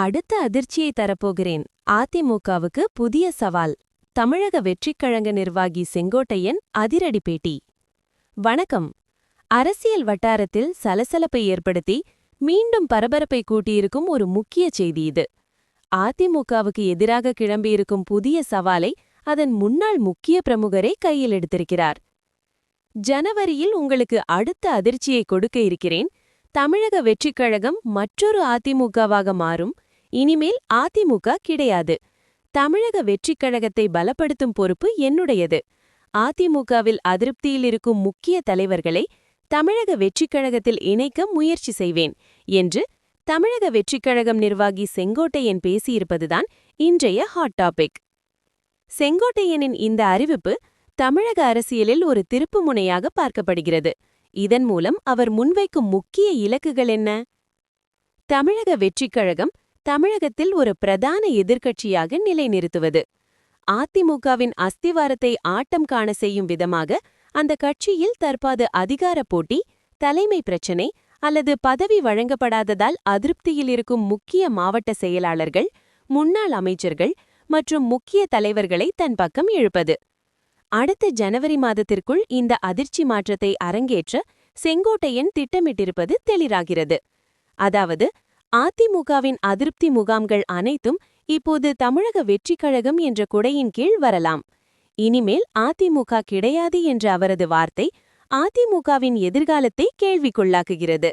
அடுத்த அதிர்ச்சியை தரப்போகிறேன். அதிமுகவுக்கு புதிய சவால். தமிழக வெற்றிக்கழக நிர்வாகி செங்கோட்டையன் அதிரடி பேட்டி. வணக்கம். அரசியல் வட்டாரத்தில் சலசலப்பை ஏற்படுத்தி மீண்டும் பரபரப்பை கூட்டியிருக்கும் ஒரு முக்கிய செய்தி இது. அதிமுகவுக்கு எதிராக கிளம்பியிருக்கும் புதிய சவாலை அதன் முன்னாள் முக்கிய பிரமுகரே கையில் எடுத்திருக்கிறார். ஜனவரியில் உங்களுக்கு அடுத்த அதிர்ச்சியை கொடுக்க இருக்கிறேன். தமிழக வெற்றிக்கழகம் மற்றொரு அதிமுகவாக மாறும். இனிமேல் அதிமுக கிடையாது. தமிழக வெற்றிக் கழகத்தை பலப்படுத்தும் பொறுப்பு என்னுடையது. அதிமுகவில் அதிருப்தியில் இருக்கும் முக்கிய தலைவர்களை தமிழக வெற்றிக் கழகத்தில் இணைக்க முயற்சி செய்வேன் என்று தமிழக வெற்றிக் கழகம் நிர்வாகி செங்கோட்டையன் பேசியிருப்பதுதான் இன்றைய ஹாட் டாபிக் செங்கோட்டையனின் இந்த அறிவிப்பு தமிழக அரசியலில் ஒரு திருப்புமுனையாக பார்க்கப்படுகிறது. இதன் மூலம் அவர் முன்வைக்கும் முக்கிய இலக்குகள் என்ன? தமிழக வெற்றிக் கழகம் தமிழகத்தில் ஒரு பிரதான எதிர்க்கட்சியாக நிலைநிறுத்துவது. அதிமுகவின் அஸ்திவாரத்தை ஆட்டம் காண செய்யும் விதமாக அந்த கட்சியில் தற்போது அதிகார போட்டி தலைமை பிரச்சினை அல்லது பதவி வழங்கப்படாததால் அதிருப்தியில் இருக்கும் முக்கிய மாவட்ட செயலாளர்கள் முன்னாள் அமைச்சர்கள் மற்றும் முக்கிய தலைவர்களை தன் பக்கம் இழுப்பது. அடுத்த ஜனவரி மாதத்திற்குள் இந்த அதிர்ச்சி மாற்றத்தை அரங்கேற்ற செங்கோட்டையன் திட்டமிட்டிருப்பது தெளிராகிறது. அதாவது அதிமுகவின் அதிருப்தி முகாம்கள் அனைத்தும் இப்போது தமிழக வெற்றிக் கழகம் என்ற குடையின் கீழ் வரலாம். இனிமேல் அதிமுக கிடையாது என்ற அவரது வார்த்தை அதிமுகவின் எதிர்காலத்தை கேள்விக்குள்ளாக்குகிறது.